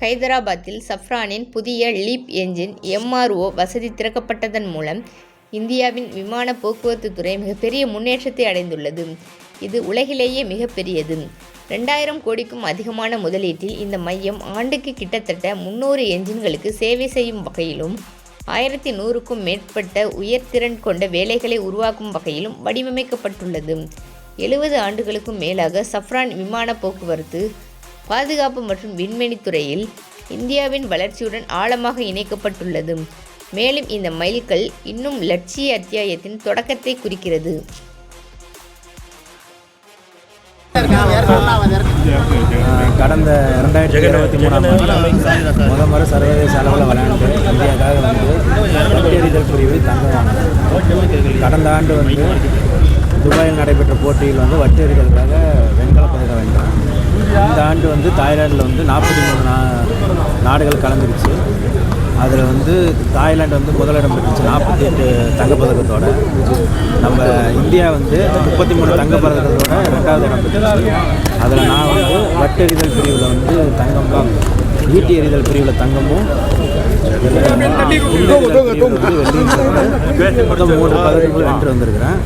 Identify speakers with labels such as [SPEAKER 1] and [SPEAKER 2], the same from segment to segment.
[SPEAKER 1] ஹைதராபாத்தில் சஃப்ரானின் புதிய leaf engine MRO வசதி திறக்கப்பட்டதன் மூலம் இந்தியாவின் விமான போக்குவரத்து துறை மிகப்பெரிய முன்னேற்றத்தை அடைந்துள்ளது. இது உலகிலேயே மிகப்பெரியது. ரெண்டாயிரம் கோடிக்கும் அதிகமான முதலீட்டில் இந்த மையம் ஆண்டுக்கு கிட்டத்தட்ட முன்னூறு என்ஜின்களுக்கு சேவை செய்யும் வகையிலும் ஆயிரத்தி நூறுக்கும் மேற்பட்ட உயர்திறன் கொண்ட வேலைகளை உருவாக்கும் வகையிலும் வடிவமைக்கப்பட்டுள்ளது. எழுபது ஆண்டுகளுக்கும் மேலாக சஃப்ரான் விமான போக்குவரத்து பாதுகாப்பு மற்றும் விண்வெளி துறையில் இந்தியாவின் வளர்ச்சியுடன் ஆழமாக இணைக்கப்பட்டுள்ளது. மேலும் இந்த மைல்கல் இன்னும் லட்சிய அத்தியாயத்தின் தொடக்கத்தை குறிக்கிறது.
[SPEAKER 2] கடந்த ரெண்டாயிரத்தி இருபத்தி மூணாம் ஆண்டு முத முறை சர்வதேச அளவில் விளையாண்டு இந்தியாவுக்காக வந்து வட்டெறிதல் பிரிவில் தங்கம் வாங்கினாங்க கடந்த ஆண்டு வந்து துபாயில் நடைபெற்ற போட்டியில் வந்து வட்டெறிதலுக்காக வெண்கலப் பதக்கம் வென்றாங்க இந்த ஆண்டு வந்து தாய்லாண்டில் வந்து நாற்பத்தி மூணு நா நாடுகள் கலந்துருச்சு. அதில் வந்து தாய்லாந்து வந்து முதலிடம் பெற்றுச்சு நாற்பத்தி எட்டு தங்கப்பதக்கத்தோட. நம்ம இந்தியா வந்து முப்பத்தி மூணு தங்கப்பதக்கத்தோட ரெண்டாவது இடம் பெற்றுச்சு. அதில் நான் வந்து வட்டெறிதல் பிரிவில் வந்து தங்கம் தான் ஈட்டி எறிதல் பிரிவில் தங்கமும் வெள்ளியும் மொத்தம் மூன்று பதக்கங்கள் வென்று வந்திருக்கிறேன்.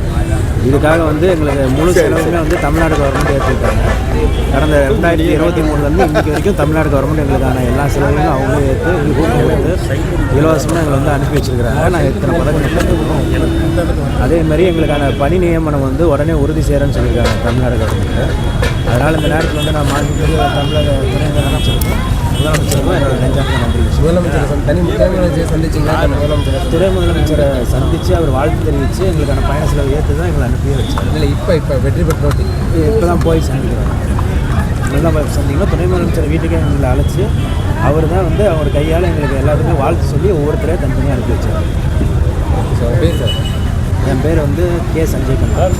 [SPEAKER 2] இதுக்காக வந்து எங்களுக்கு முழு செலவுமே வந்து தமிழ்நாடு கவர்மெண்ட் ஏற்றுக்கிட்டாங்க கடந்த ரெண்டாயிரத்தி இருபத்தி மூணுலேருந்து இன்றைக்கி வரைக்கும் தமிழ்நாடு கவர்மெண்ட் எங்களுக்கான எல்லா செலவையும் அவங்களே ஏற்று எங்களுக்கு ஊக்கம் கொடுத்து இலவசமாக எங்களை வந்து அனுப்பி வச்சிருக்கிறாங்க. நான் இத்தனை பதக்கம் எடுத்துருக்கோம் அதே மாதிரி எங்களுக்கான பணி நியமனம் வந்து உடனே உறுதி செய்கிறேன்னு சொல்லியிருக்காங்க தமிழ்நாடு கவர்மெண்ட் அதனால் இந்த நேரத்தில் வந்து நான் மாநில தமிழக துணை முதலமைச்சருக்கும் முதலமைச்சருக்கும் என்னோட நெஞ்சார்ந்த நன்றி
[SPEAKER 3] முதலமைச்சர் தனி முதலமைச்சர் சந்திச்சிங்களா முதலமைச்சர்
[SPEAKER 2] துறை முதலமைச்சரை சந்தித்து அவர் வாழ்த்து தெரிவித்து எங்களுக்கான பயண செலவு ஏற்று தான் எங்களை அனுப்பி வச்சார்.
[SPEAKER 3] இல்லை இப்போ இப்போ வெற்றி பெற்றோட்டி
[SPEAKER 2] இப்போ தான் போய் சந்திக்கிறோம். நல்லா சந்திக்கணும். துணை முதலமைச்சர் வீட்டுக்கே எங்களை அழைச்சி அவர் தான் வந்து அவர் கையால் எங்களுக்கு எல்லாத்துக்குமே வாழ்த்து சொல்லி ஒவ்வொருத்தரையும் தனித்தனியாக அனுப்பி வச்சார்.
[SPEAKER 3] சார்
[SPEAKER 2] என் பேர் வந்து கே சஞ்சய் குமார்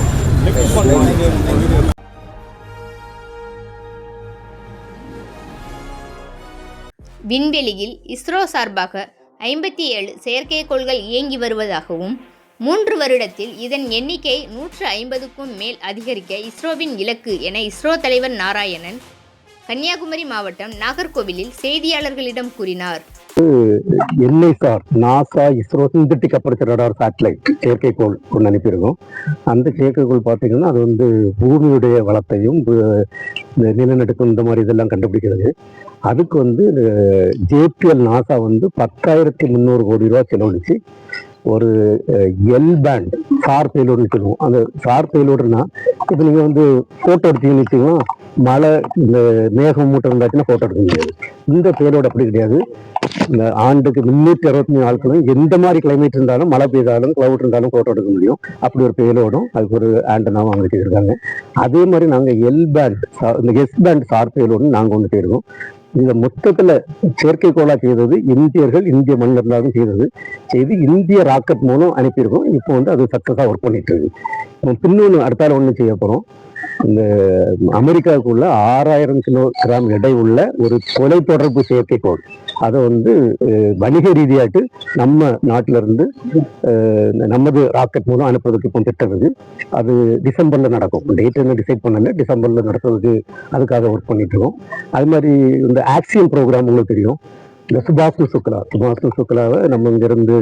[SPEAKER 1] விண்வெளியில் இஸ்ரோ சார்பாக ஐம்பத்தி ஏழு செயற்கைக்கோள்கள் இயங்கி வருவதாகவும் மூன்று வருடத்தில் இதன் எண்ணிக்கை நூற்று ஐம்பதுக்கும் மேல் அதிகரிக்க இஸ்ரோவின் இலக்கு என இஸ்ரோ தலைவர் நாராயணன் கன்னியாகுமரி மாவட்டம் நாகர்கோவிலில் செய்தியாளர்களிடம் கூறினார்.
[SPEAKER 4] NISAR NASA ISRO synthetic aperture radar satellite செயற்கைக்கோள் ஒன்று அனுப்பியிருக்கோம். அந்த செயற்கைக்கோள் பார்த்தீங்கன்னா அது வந்து பூமியுடைய வளத்தையும் பு- நிலநடுக்கம் இந்த மாதிரி இதெல்லாம் கண்டுபிடிக்கிறது. அதுக்கு வந்து ஜேபிஎல் நாசா வந்து பத்தாயிரத்தி முந்நூறு கோடி ரூபா செலவழிச்சு ஒரு எல் பேண்ட் சார் பேலோடுன்னு சொல்லுவோம். அந்த சார் பேலோடுனா இப்போ நீங்கள் வந்து ஃபோட்டோ எடுத்தீங்கன்னு வச்சுக்கலாம் மழை இந்த மேகம் மூட்டம் இருந்தாச்சுன்னா ஃபோட்டோ எடுக்க முடியாது. இந்த பேலோடு அப்படி கிடையாது. இந்த ஆண்டுக்கு முன்னூற்றி அறுபத்தி மூணு நாட்களும் எந்த மாதிரி கிளைமேட் இருந்தாலும் மழை பெய்தாலும் கிளவுட் இருந்தாலும் ஃபோட்டோ எடுக்க முடியும். அப்படி ஒரு பேலோடும் அதுக்கு ஒரு ஆண்டனாவும் வாங்கிட்டு இருக்காங்க அதே மாதிரி நாங்கள் எல் பேண்ட் இந்த எஸ் பேண்ட் சார் பேலோடும் நாங்கள் வந்துட்டு இருக்கோம் இந்த மொத்தத்தில் செயற்கைக்கோளாக செய்தது இந்தியர்கள் இந்திய மண்ணிலிருந்தாலும் செய்தது. செய்து இந்திய ராக்கெட் மூலம் அனுப்பியிருக்கோம். இப்போ வந்து அது சக்ஸஸாக ஒர்க் பண்ணிட்டு இருக்கு பின்னொன்று அடுத்தால ஒன்று செய்ய போகிறோம் இந்த அமெரிக்காவுக்குள்ள ஆறாயிரம் கிலோ கிராம் எடை உள்ள ஒரு தொலைத்தொடர்பு செயற்கைக்கோள் அதை வந்து வணிக ரீதியாட்டு நம்ம நாட்டில இருந்து நமது ராக்கெட் மூலம் அனுப்புறதுக்கு இப்போ திட்டம் இருக்கு. அது டிசம்பர்ல நடக்கும். டேட் என்ன டிசைட் பண்ணல டிசம்பர்ல நடத்துறதுக்கு அதுக்காக ஒர்க் பண்ணிட்டு இருக்கோம். அது மாதிரி இந்த ஆக்சியன் ப்ரோக்ராம் உங்களுக்கு தெரியும். இந்த சுபாஷ்னு சுக்லா சுபாஷ்னு சுக்லாவை நம்ம இங்கிருந்து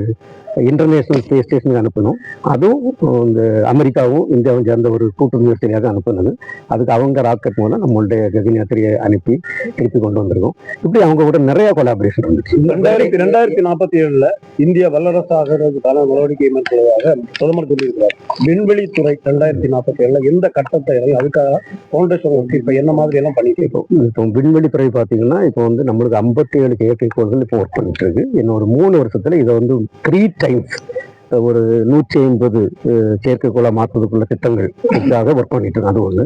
[SPEAKER 4] இன்டர்நேஷனல் ஸ்பேஸ் ஸ்டேஷனுக்கு அனுப்பணும். அதுவும் இந்த அமெரிக்காவும் இந்தியாவும் சேர்ந்த ஒரு கூட்டு முயற்சியாக அனுப்புனது அதுக்கு அவங்க ராக்கெட் மூலம் நம்மளுடைய ககன்யாத்திரியை அனுப்பி திருப்பி கொண்டு வந்திருக்கோம். இப்படி அவங்க கூட நிறைய கொலாபரேஷன் வந்துச்சு.
[SPEAKER 5] ரெண்டாயிரத்தி ரெண்டாயிரத்தி நாற்பத்தி ஏழுல இந்தியா வல்லரசு ஆகிறதுக்கான நடவடிக்கை மேற்கொள்வதாக பிரதமர் சொல்லியிருக்கிறார். விண்வெளித்துறை ரெண்டாயிரத்தி நாற்பத்தி ஏழுல எந்த கட்டத்தை அதுக்காக ஃபவுண்டேஷன் இப்ப என்ன மாதிரி எல்லாம் பண்ணிட்டு இருக்கோம்
[SPEAKER 4] இப்போ இப்போ விண்வெளித்துறை பார்த்தீங்கன்னா இப்போ வந்து நம்மளுக்கு ஐம்பத்தி ஏழு செயற்கைக்கோள்கள் இப்போ ஒர்க் பண்ணிட்டு இருக்கு இன்னும் ஒரு மூணு வருஷத்துல இதை வந்து த்ரீ டைம்ஸ் ஒரு நூற்றி ஐம்பது செயற்கைக்கோளாக மாற்றுறதுக்குள்ள திட்டங்கள் இதுக்காக ஒர்க் பண்ணிட்டு இருக்கோம் அது ஒன்று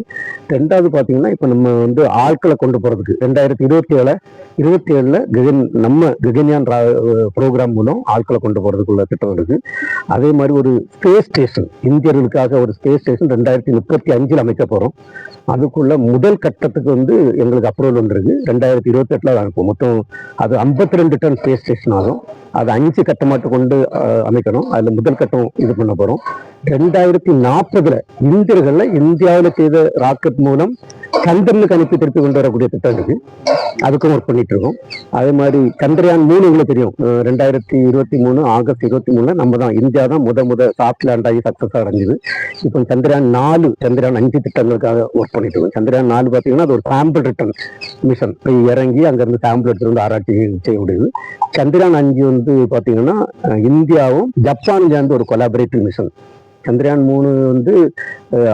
[SPEAKER 4] ரெண்டாவது பார்த்தீங்கன்னா இப்போ நம்ம வந்து ஆட்களை கொண்டு போகிறதுக்கு ரெண்டாயிரத்தி இருபத்தி ஏழு இருபத்தி ஏழில் ககன் நம்ம ககன்யான் ப்ரோக்ராம் மூலம் ஆட்களை கொண்டு போகிறதுக்குள்ள திட்டம் இருக்குது அதே மாதிரி ஒரு ஸ்பேஸ் ஸ்டேஷன் இந்தியர்களுக்காக ஒரு ஸ்பேஸ் ஸ்டேஷன் ரெண்டாயிரத்தி முப்பத்தி அஞ்சில் அமைக்க போகிறோம் அதுக்குள்ள முதல் கட்டத்துக்கு வந்து எங்களுக்கு அப்ரூவல் வந்துருக்கு. ரெண்டாயிரத்தி இருபத்தி எட்டுல அனுப்பும் மொத்தம் அது ஐம்பத்தி ரெண்டு டன் ஸ்பேஸ் ஸ்டேஷன் ஆகும். அது அஞ்சு கட்டமாட்டு கொண்டு அமைக்கணும். அதில் முதல் கட்டம் இது பண்ண போகிறோம் ரெண்டாயிரத்தி நாற்பதுல இந்தியர்கள்ல இந்தியாவில் செய்த ராக்கெட் மூலம் சந்திரனுக்கு அனுப்பி திருப்பி கொண்டு வரக்கூடிய திட்டம் இருக்கு அதுக்கும் ஒர்க் பண்ணிட்டு இருக்கோம். அதே மாதிரி சந்திரயான் மூணு உங்களுக்கு தெரியும். ரெண்டாயிரத்தி இருபத்தி மூணு ஆகஸ்ட் இருபத்தி மூணுல நம்ம தான் இந்தியா தான் முத முத சாஃப்ட் லேண்ட் ஆகி சக்சஸ் அடைஞ்சது. இப்போ சந்திரயான் நாலு சந்திரயான் அஞ்சு திட்டங்களுக்காக ஒர்க் பண்ணிட்டு இருக்கோம். சந்திரயான் நாலு பார்த்தீங்கன்னா அது ஒரு சாம்பிள் ரிட்டர்ன் மிஷன் போய் இறங்கி அங்கிருந்து சாம்பிள் எடுத்துட்டு வந்து ஆராய்ச்சி செய்ய முடியுது சந்திரயான் அஞ்சு வந்து பார்த்தீங்கன்னா இந்தியாவும் ஜப்பான் சேர்ந்து ஒரு கொலாபரேட்டிவ் மிஷன் சந்திரயான் மூணு வந்து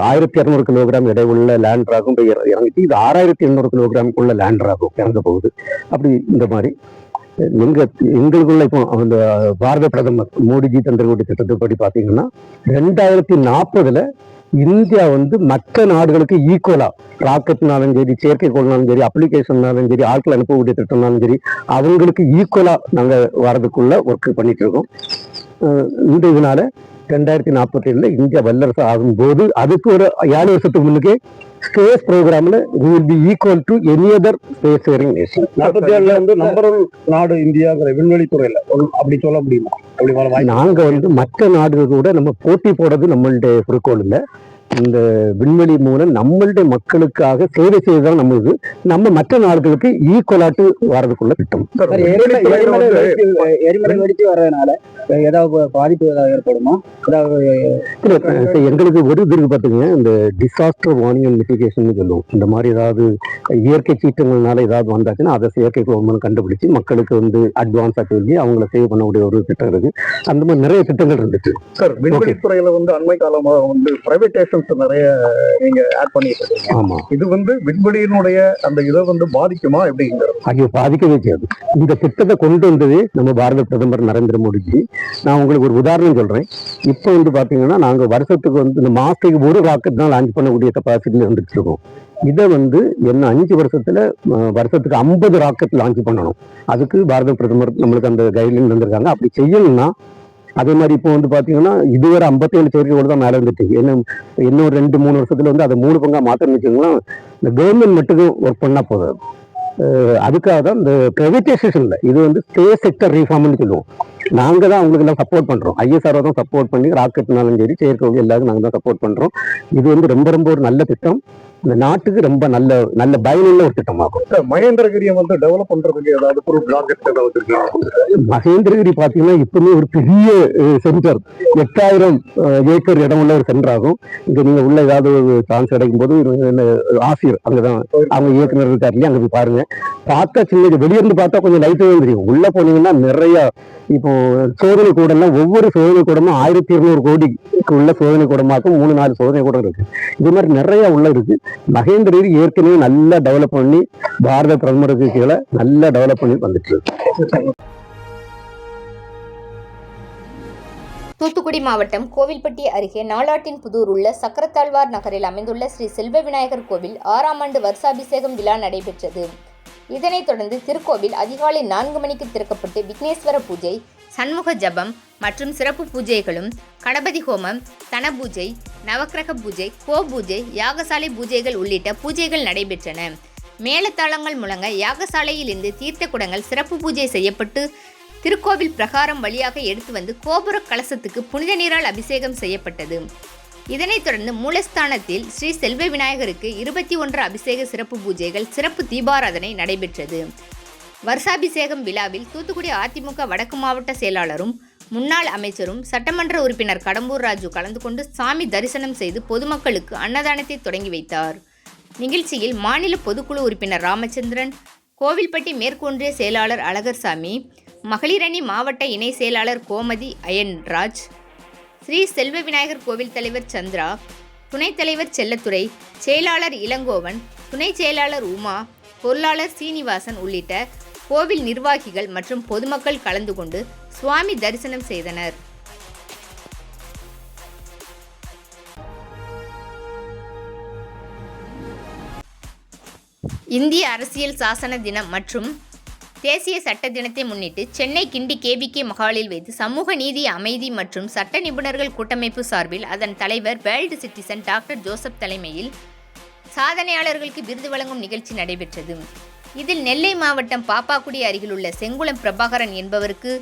[SPEAKER 4] ஆயிரத்தி இரநூறு கிலோகிராம் எடை உள்ள லேண்டராகும் இறங்கிட்டு இது ஆறாயிரத்தி எண்ணூறு கிலோகிராம் உள்ள லேண்டராகும் இறங்க போகுது. அப்படி இந்த மாதிரி எங்க எங்களுக்குள்ள இப்போ அந்த பாரத பிரதமர் மோடிஜி தந்திரக்கூடிய திட்டத்தைப்படி பார்த்தீங்கன்னா ரெண்டாயிரத்தி நாற்பதுல இந்தியா வந்து மற்ற நாடுகளுக்கு ஈக்குவலா ராக்கெட்னாலும் சரி செயற்கைக்கோள்னாலும் சரி அப்ளிகேஷன்னாலும் சரி ஆட்கள் அனுப்பக்கூடிய திட்டம்னாலும் சரி அவங்களுக்கு ஈக்குவலா நாங்க வரதுக்குள்ள ஒர்க் பண்ணிட்டு இருக்கோம். இந்த இதனால ரெண்டாயிரத்தி நாற்பத்தி ஏழுல இந்தியா வல்லரசு ஆகும்போது அதுக்கு ஒரு ஏழு வருஷத்துக்கு முன்னுக்கே ஸ்பேஸ் ப்ரோக்ராம்ல will be equal to any other space faring nation
[SPEAKER 5] நாற்பத்தி ஏழுல வந்து நம்பர் ஒன் நாடு இந்தியாங்கிற விண்வெளி துறையில. அப்படி சொல்ல முடியுமா? அப்படி
[SPEAKER 4] நாங்க வந்து மற்ற நாடுகள் கூட நம்ம போட்டி போடுறது நம்மளுடைய குறிக்கோள் இல்ல. இந்த விண்வெளி மூலம் நம்மளுடைய மக்களுக்காக சேவை செய்யறதுதான் நம்மளுக்கு நம்ம மற்ற நாடுகளுக்கு ஈக்குவலாட்டு வரதுக்குள்ள திட்டம்.
[SPEAKER 6] எரிமலை வெடிச்சு வர்றதுனால ஏதாவது பாதிப்பு ஏதாவது ஏற்படுமா?
[SPEAKER 4] எங்களுக்கு ஒரு இது இருக்கு பாத்துங்க இந்த டிசாஸ்டர் வார்னிங் அண்ட் மிட்டிகேஷன் சொல்லுவோம். இந்த மாதிரி ஏதாவது இயற்கை சீற்றங்கள்னால ஏதாவது வந்தாச்சுன்னா அதை செயற்கை கவர்மெண்ட் கண்டுபிடிச்சு மக்களுக்கு வந்து அட்வான்ஸா சொல்லி அவங்கள சேவ் பண்ணக்கூடிய ஒரு திட்டம் இருக்கு அந்த மாதிரி நிறைய திட்டங்கள் இருந்துச்சு.
[SPEAKER 5] சார் விண்வெளி துறையில வந்து அண்மை காலமா வந்து பிரைவேடைசேஷன்ஸ் நிறைய நீங்க ஆட் பண்ணிட்டு இருக்கீங்க
[SPEAKER 4] ஆமா.
[SPEAKER 5] இது வந்து விண்வெளியினுடைய அந்த இதை வந்து பாதிக்குமா எப்படிங்கிறது?
[SPEAKER 4] ஐயோ பாதிக்கவே செய்யாது. இந்த திட்டத்தை கொண்டு வந்தது நம்ம பாரத பிரதமர் நரேந்திர மோடிஜி. நான் உங்களுக்கு ஒரு உதாரணம் சொல்றேன். இப்போ வந்து பாத்தீங்கன்னா நாங்க வருஷத்துக்கு வந்து இந்த மாசத்துக்கு ஒரு ராக்கெட் தான் லான்ச் பண்ணக்கூடிய கெப்பாசிட்டில இருந்துட்டு இருக்கோம் இதை வந்து என்ன அஞ்சு வருஷத்துல வருஷத்துக்கு ஐம்பது ராக்கெட் லான்ச் பண்ணணும். அதுக்கு பாரத பிரதமர் நம்மளுக்கு அந்த கைட்லைன் தந்திருக்காங்க. அப்படி செய்யணும்னா அதே மாதிரி இப்போ வந்து பாத்தீங்கன்னா இதுவரை ஐம்பத்தேழு செயற்கையோடு தான் மேலே இருந்துட்டு என்ன இன்னும் ரெண்டு மூணு வருஷத்துல வந்து அதை மூணு பங்கா மாத்தணும்னு வச்சுக்கோங்களேன் இந்த கவர்மெண்ட் மட்டும் ஒர்க் பண்ணா போதும் அஹ் அதுக்காக தான் இந்த பிரைவேட்டைசேஷன்ல இது வந்து ஸ்பேஸ் செக்டர் ரீஃபார்ம்னு சொல்லுவோம். நாங்க தான் அவங்களுக்கு எல்லாம் சப்போர்ட் பண்றோம். ஐஎஸ்ஆர் தான் சப்போர்ட் பண்ணி ராக்கெட்னாலும் சரி செயற்கை எல்லாரும் நாங்க தான் சப்போர்ட் பண்றோம். இது வந்து ரொம்ப ரொம்ப ஒரு நல்ல திட்டம். இந்த நாட்டுக்கு ரொம்ப நல்ல நல்ல பயனுள்ள ஒரு திட்டமாகும்.
[SPEAKER 5] மகேந்திரகிரியை வந்து டெவலப் பண்றதுக்கு ஏதாவது குரூப் ப்ராஜெக்ட் ஏதாவது
[SPEAKER 4] மகேந்திரகிரி பாத்தீங்கன்னா இப்பவுமே ஒரு பெரிய சென்டர் எட்டாயிரம் ஏக்கர் இடம் உள்ள ஒரு சென்டர் ஆகும். இங்க நீங்க உள்ள ஏதாவது ஒரு சான்ஸ் கிடைக்கும் போது ஒரு ஆசிரியர் அங்கதான் அவங்க இயக்குனர் இருக்காரு இல்லையா அங்க போய் பாருங்க. பார்த்தா சின்ன வெளியிருந்து பார்த்தா கொஞ்சம் லைட்டு தான் தெரியும். உள்ள போனீங்கன்னா நிறைய இப்போ சோதனை கூடம்லாம் ஒவ்வொரு சோதனை கூடமும் ஆயிரத்தி இருநூறு கோடிக்கு உள்ள சோதனை கூடமாக்கும் மூணு நாலு சோதனை கூடம் இருக்கு. இது மாதிரி நிறைய உள்ள இருக்கு. மகேந்திரர் ஏற்கனவே நல்லா டெவலப் பண்ணி பாரத பிரதமருக்கு கீழே நல்லா டெவலப் பண்ணி வந்துட்டு இருக்கு.
[SPEAKER 1] தூத்துக்குடி மாவட்டம் கோவில்பட்டி அருகே நாளாட்டின் புதூர் உள்ள சக்கரத்தாழ்வார் நகரில் அமைந்துள்ள ஸ்ரீ செல்வ விநாயகர் கோவில் ஆறாம் ஆண்டு வருஷாபிஷேகம் விழா நடைபெற்றது. இதனைத் தொடர்ந்து திருக்கோவில் அதிகாலை நான்கு மணிக்கு திறக்கப்பட்டு விக்னேஸ்வர பூஜை சண்முக ஜபம் மற்றும் சிறப்பு பூஜைகளும் கணபதி ஹோமம் தன பூஜை நவக்கிரக பூஜை கோ பூஜை யாகசாலை பூஜைகள் உள்ளிட்ட பூஜைகள் நடைபெற்றன. மேலத்தாளங்கள் முழங்க யாகசாலையிலிருந்து தீர்த்த குடங்கள் சிறப்பு பூஜை செய்யப்பட்டு திருக்கோவில் பிரகாரம் வழியாக எடுத்து வந்து கோபுர கலசத்துக்கு புனித நீரால் அபிஷேகம் செய்யப்பட்டது. இதனைத் தொடர்ந்து மூலஸ்தானத்தில் ஸ்ரீ செல்வ விநாயகருக்கு இருபத்தி ஒன்று அபிஷேக சிறப்பு பூஜைகள் சிறப்பு தீபாராதனை நடைபெற்றது. வருஷாபிஷேகம் விழாவில் தூத்துக்குடி அதிமுக வடக்கு மாவட்ட செயலாளரும் முன்னாள் அமைச்சரும் சட்டமன்ற உறுப்பினர் கடம்பூர் ராஜு கலந்து கொண்டு சாமி தரிசனம் செய்து பொதுமக்களுக்கு அன்னதானத்தை தொடங்கி வைத்தார். நிகழ்ச்சியில் மாநில பொதுக்குழு உறுப்பினர் ராமச்சந்திரன் கோவில்பட்டி மேற்கொன்றிய செயலாளர் அழகர்சாமி மகளிரணி மாவட்ட இணை செயலாளர் கோமதி அயன்ராஜ் ஸ்ரீ செல்வ விநாயகர் கோவில் தலைவர் சந்திரா துணைத் தலைவர் செல்லத்துறை செயலாளர் இளங்கோவன் துணை செயலாளர் உமா பொருளாளர் சீனிவாசன் உள்ளிட்ட கோவில் நிர்வாகிகள் மற்றும் பொதுமக்கள் கலந்து கொண்டு சுவாமி தரிசனம் செய்தனர். இந்திய அரசியல் சாசன தினம் மற்றும் தேசிய சட்ட தினத்தை முன்னிட்டு சென்னை கிண்டி கேவிகே மகாலில் வைத்து சமூக நீதி அமைதி மற்றும் சட்ட நிபுணர்கள் கூட்டமைப்பு சார்பில் அதன் தலைவர் வேர்ல்டு சிட்டிசன் டாக்டர் ஜோசப் தலைமையில் சாதனையாளர்களுக்கு விருது வழங்கும் நிகழ்ச்சி நடைபெற்றது. இதில் நெல்லை மாவட்டம் பாப்பாக்குடி அருகிலுள்ள செங்குளம் பிரபாகரன் என்பவருக்கு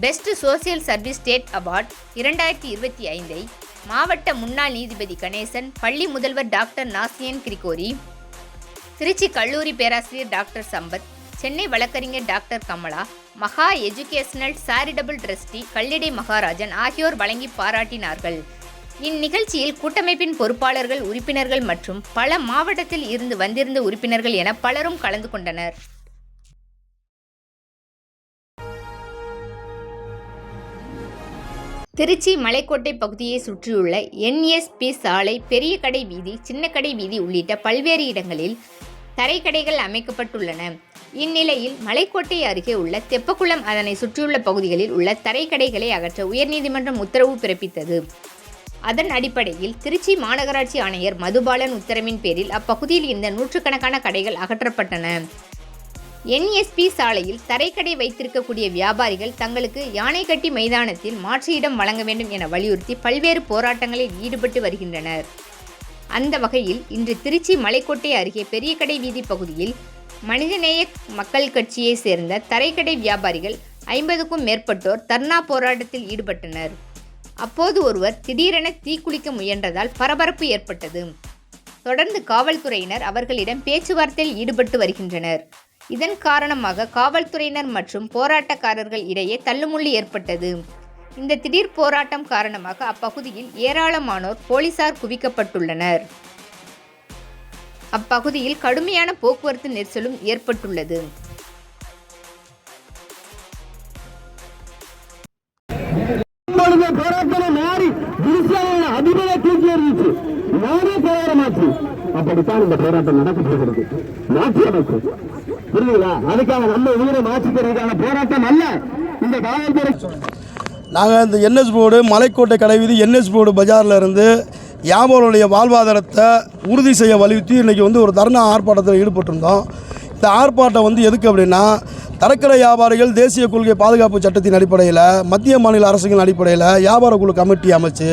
[SPEAKER 1] best social service state award இரண்டாயிரத்தி இருபத்தி ஐந்தை மாவட்ட முன்னாள் நீதிபதி கணேசன் பள்ளி முதல்வர் டாக்டர் நாசியன் கிரிகோரி திருச்சி கல்லூரி பேராசிரியர் டாக்டர் சம்பத் சென்னை வழக்கறிஞர் doctor Kamala Maha educational charitable trustee Kallidai Maharajan ஆகியோர் வழங்கி பாராட்டினார்கள். இந்நிகழ்ச்சியில் கூட்டமைப்பின் பொறுப்பாளர்கள் உறுப்பினர்கள் மற்றும் பல மாவட்டத்தில் இருந்து வந்திருந்த உறுப்பினர்கள் என பலரும் கலந்து கொண்டனர். திருச்சி மலைக்கோட்டை பகுதியை சுற்றியுள்ள என்எஸ்பி சாலை பெரிய கடை வீதி சின்ன கடை வீதி உள்ளிட்ட பல்வேறு இடங்களில் தரைக்கடைகள் அமைக்கப்பட்டுள்ளன. இந்நிலையில் மலைக்கோட்டை அருகே உள்ள தெப்பக்குளம் அதனை சுற்றியுள்ள பகுதிகளில் உள்ள தரைக்கடைகளை அகற்ற உயர்நீதிமன்றம் உத்தரவு பிறப்பித்தது. அதன் அடிப்படையில் திருச்சி மாநகராட்சி ஆணையர் மதுபாலன் உத்தரவின் பேரில் அப்பகுதியில் இருந்த நூற்றுக்கணக்கான கடைகள் அகற்றப்பட்டன. என்எஸ்பி சாலையில் தரைக்கடை வைத்திருக்கக்கூடிய வியாபாரிகள் தங்களுக்கு யானைக்கட்டி மைதானத்தில் மாற்று இடம் வழங்க வேண்டும் என வலியுறுத்தி பல்வேறு போராட்டங்களில் ஈடுபட்டு வருகின்றனர். அந்த வகையில் இன்று திருச்சி மலைக்கோட்டை அருகே பெரியகடை வீதி பகுதியில் மனிதநேய மக்கள் கட்சியை சேர்ந்த தரைக்கடை வியாபாரிகள் ஐம்பதுக்கும் மேற்பட்டோர் தர்ணா போராட்டத்தில் ஈடுபட்டனர். அப்போது ஒருவர் திடீரென தீக்குளிக்க முயன்றதால் பரபரப்பு ஏற்பட்டது. தொடர்ந்து காவல்துறையினர் அவர்களிடம் பேச்சுவார்த்தையில் ஈடுபட்டு வருகின்றனர். இதன் காரணமாக காவல்துறையினர் மற்றும் போராட்டக்காரர்கள் இடையே தள்ளுமுள்ளு ஏற்பட்டது. இந்த திடீர் போராட்டம் காரணமாக அப்பகுதியில் ஏராளமானோர் போலீசார் குவிக்கப்பட்டுள்ளனர். அப்பகுதியில் கடுமையான போக்குவரத்து நெரிசலும் ஏற்பட்டுள்ளது.
[SPEAKER 4] போராட்டம் மாறி திருச்சியான அதிபரை தூக்கி எறிஞ்சிச்சு நானே போராட்டமாச்சு அப்படித்தான் இந்த போராட்டம் நடக்கப்படுகிறது. மாற்றி அமைப்பு புரியுதுங்களா அதுக்காக நம்ம உயிரை மாற்றிக்கிறதுக்கான போராட்டம் அல்ல. இந்த காவல்துறை
[SPEAKER 7] நாங்கள் இந்த என்எஸ் போர்டு மலைக்கோட்டை கடைவீதி என்எஸ் போர்டு பஜாரில் இருந்து யாபோருடைய வாழ்வாதாரத்தை உறுதி செய்ய வலியுறுத்தி இன்றைக்கி வந்து ஒரு தர்ணா ஆர்ப்பாட்டத்தில் ஈடுபட்டிருந்தோம். இந்த ஆர்ப்பாட்டம் வந்து எதுக்கு அப்படின்னா தரக்கடை வியாபாரிகள் தேசிய கொள்கை பாதுகாப்பு சட்டத்தின் அடிப்படையில் மத்திய மாநில அரசுகளின் அடிப்படையில் வியாபார குழு கமிட்டி அமைச்சு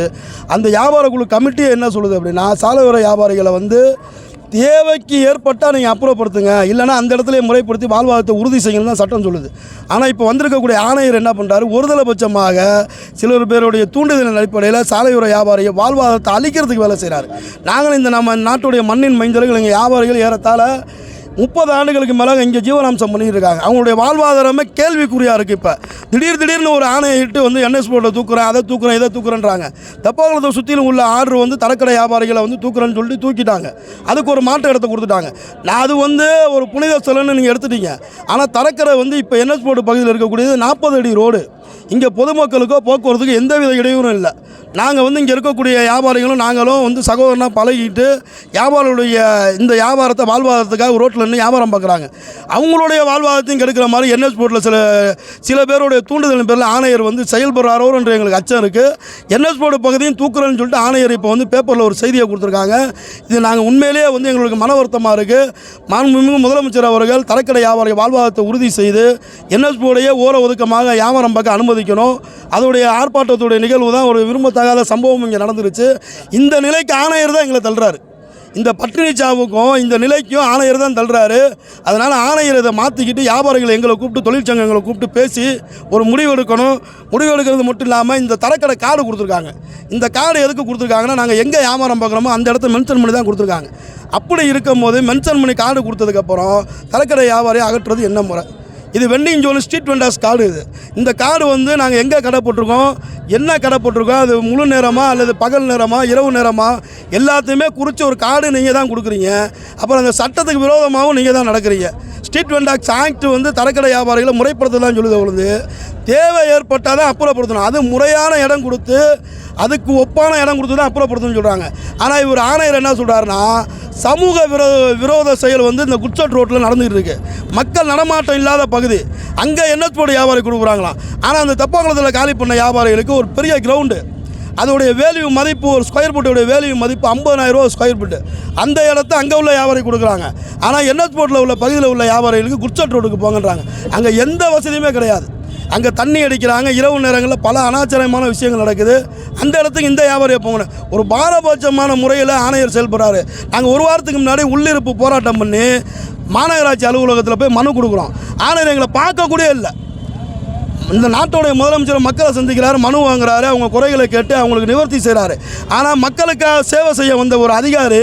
[SPEAKER 7] அந்த வியாபார குழு கமிட்டியை என்ன சொல்லுது அப்படின்னா சாலையோர வியாபாரிகளை வந்து தேவைக்கு ஏற்பட்டால் நீங்கள் அப்புறப்படுத்துங்க. இல்லைன்னா அந்த இடத்துல முறைப்படுத்தி வாழ்வாதாரத்தை உறுதி செய்யணும் தான் சட்டம் சொல்லுது. ஆனால் இப்போ வந்திருக்கக்கூடிய ஆணையர் என்ன பண்ணுறாரு ஒருதலைபட்சமாக சிலர் பேருடைய தூண்டுதலின் அடிப்படையில் சாலையோர வியாபாரியை வாழ்வாதாரத்தை அழிக்கிறதுக்கு வேலை செய்கிறாரு நாங்கள் இந்த நம்ம நாட்டுடைய மண்ணின் மைந்தர்கள் எங்கள் வியாபாரிகள் ஏறத்தாழ முப்பது ஆண்டுகளுக்கு மேலே இங்கே ஜீவனாம்சம் பண்ணியிருக்காங்க இருக்காங்க அவங்களுடைய வாழ்வாதாரமே கேள்விக்குறியாக இருக்குது இப்போ. திடீர் திடீர்னு ஒரு ஆணையை இட்டு வந்து என்எஸ் போர்ட்டை தூக்குறேன் அதை தூக்குறேன் இதை தூக்குறேன்றாங்க. தப்பாகுளத்தை சுற்றிலும் உள்ள ஆர்டர் வந்து தரக்கடை வியாபாரிகளை வந்து தூக்குறேன்னு சொல்லிட்டு தூக்கிட்டாங்க. அதுக்கு ஒரு மாற்று இடத்த கொடுத்துட்டாங்க. நான் அது வந்து ஒரு புனித சிலன்னு நீங்கள் எடுத்துட்டீங்க. ஆனால் தரக்கரை வந்து இப்போ என்எஸ் போர்டு பகுதியில் இருக்கக்கூடியது நாற்பது அடி ரோடு. இங்கே பொதுமக்களுக்கோ போக்குவரத்துக்கு எந்தவித இடையூறும் இல்லை. நாங்கள் வந்து இங்கே இருக்கக்கூடிய வியாபாரிகளும் நாங்களும் வந்து சகோதரனாக பழகிட்டு வியாபாரிகளுடைய இந்த வியாபாரத்தை வாழ்வாதாரத்துக்காக ரோட்டில் நின்று வியாபாரம் பார்க்குறாங்க அவங்களுடைய வாழ்வாதாரத்தையும் கெடுக்கிற மாதிரி என்எஸ் போர்ட்டில் சில சில பேருடைய தூண்டுதலின் பேரில் ஆணையர் வந்து செயல்படுறாரோ என்று எங்களுக்கு அச்சம் இருக்குது என்எஸ் போர்டு பகுதியும் தூக்குறேன்னு சொல்லிட்டு ஆணையர் இப்போ வந்து பேப்பரில் ஒரு செய்தியை கொடுத்துருக்காங்க. இது நாங்கள் உண்மையிலேயே வந்து எங்களுக்கு மன வருத்தமாக இருக்குது மாண்புமிகு முதலமைச்சர் அவர்கள் தரக்கடை வியாபாரி வாழ்வாதாரத்தை உறுதி செய்து என்எஸ் போர்டையே ஓர ஒதுக்கமாக வியாபாரம் பார்க்க அனுமதிக்கணும். அதோடைய ஆர்ப்பாட்டத்துடைய நிகழ்வு தான் ஒரு விரும்பத்தகாத சம்பவம் இங்கே நடந்துருச்சு. இந்த நிலைக்கு ஆணையர் தான் எங்களை தள்ளுறாரு. இந்த பட்டினி சாவுக்கும் இந்த நிலைக்கும் ஆணையர் தான் தள்ளுறாரு. அதனால் ஆணையர் இதை மாற்றிக்கிட்டு வியாபாரிகளை எங்களை கூப்பிட்டு தொழிற்சங்கங்களை கூப்பிட்டு பேசி ஒரு முடிவு எடுக்கணும். முடிவு எடுக்கிறது மட்டும் இல்லாமல் இந்த தரக்கடை கார்டு கொடுத்துருக்காங்க. இந்த கார்டு எதுக்கு கொடுத்துருக்காங்கன்னா நாங்கள் எங்கே வியாபாரம் பார்க்குறோமோ அந்த இடத்த மென்ஷன் பண்ணி தான் கொடுத்துருக்காங்க. அப்படி இருக்கும்போது மென்ஷன் பண்ணி கார்டு கொடுத்ததுக்கப்புறம் தரக்கடை வியாபாரியை அகற்றுறது என்ன முறை? இது vending zone street vendors card இது. இந்த கார்டு வந்து நாங்கள் எங்கே கடை போட்டிருக்கோம்? என்ன கடை போட்டிருக்கோம்? அது முழு நேரமா அல்லது பகல் நேரமா இரவு நேரமாக எல்லாத்தையுமே குறித்து ஒரு கார்டு நீங்கள் தான் கொடுக்குறீங்க. அப்புறம் அந்த சட்டத்துக்கு விரோதமாகவும் நீங்கள் தான் நடக்கிறீங்க. ஸ்ட்ரீட் வெண்டாக்ஸ் ஆக்ட் வந்து தரக்கடை வியாபாரிகளை முறைப்படுத்த தான் சொல்லுது பொழுது தேவை ஏற்பட்டால் தான் அப்புறப்படுத்தணும். அது முறையான இடம் கொடுத்து அதுக்கு ஒப்பான இடம் கொடுத்து தான் அப்புறப்படுத்தணும்னு சொல்கிறாங்க ஆனால் இவர் ஆணையர் என்ன சொல்கிறாருன்னா சமூக விரோ விரோத செயல் வந்து இந்த குட்சட் ரோட்டில் நடந்துகிட்டு இருக்கு. மக்கள் நடமாட்டம் இல்லாத பகுதி. அங்கே என்எஸ் வியாபாரி கொடுக்குறாங்களாம். ஆனால் அந்த தப்பாங்குளத்தில் காலி பண்ண வியாபாரிகளுக்கு ஒரு பெரிய கிரவுண்டு அதோடைய வேல்யூ மதிப்பு ஒரு ஸ்கொயர் ஃபீட்டோடைய வேல்யூ மதிப்பு 50000 ரூபா ஸ்கொயர் ஃபீட்டு அந்த இடத்த அங்கே உள்ள வியாபாரி கொடுக்குறாங்க. ஆனால் என்எஸ் போர்ட்டில் உள்ள பகுதியில் உள்ள வியாபாரிகளுக்கு குட்சட் ரோடுக்கு போங்கன்றாங்க. அங்கே எந்த வசதியுமே கிடையாது. அங்கே தண்ணி அடிக்கிறாங்க. இரவு நேரங்களில் பல அனாச்சாரமான விஷயங்கள் நடக்குது. அந்த இடத்துக்கு இந்த வியாபாரியை போகணும் ஒரு பாரபட்சமான முறையில் ஆணையர் செயல்படுறாரு. நாங்கள் ஒரு வாரத்துக்கு முன்னாடி உள்ளிருப்பு போராட்டம் பண்ணி மாநகராட்சி அலுவலகத்தில் போய் மனு கொடுக்குறோம். ஆணையர் எங்களை பார்க்கக்கூடிய இல்லை. இந்த நாட்டோடைய முதலமைச்சர் மக்களை சந்திக்கிறார் மனு வாங்குறாரு அவங்க குறைகளை கேட்டு அவங்களுக்கு நிவர்த்தி செய்கிறாரு ஆனால் மக்களுக்காக சேவை செய்ய வந்த ஒரு அதிகாரி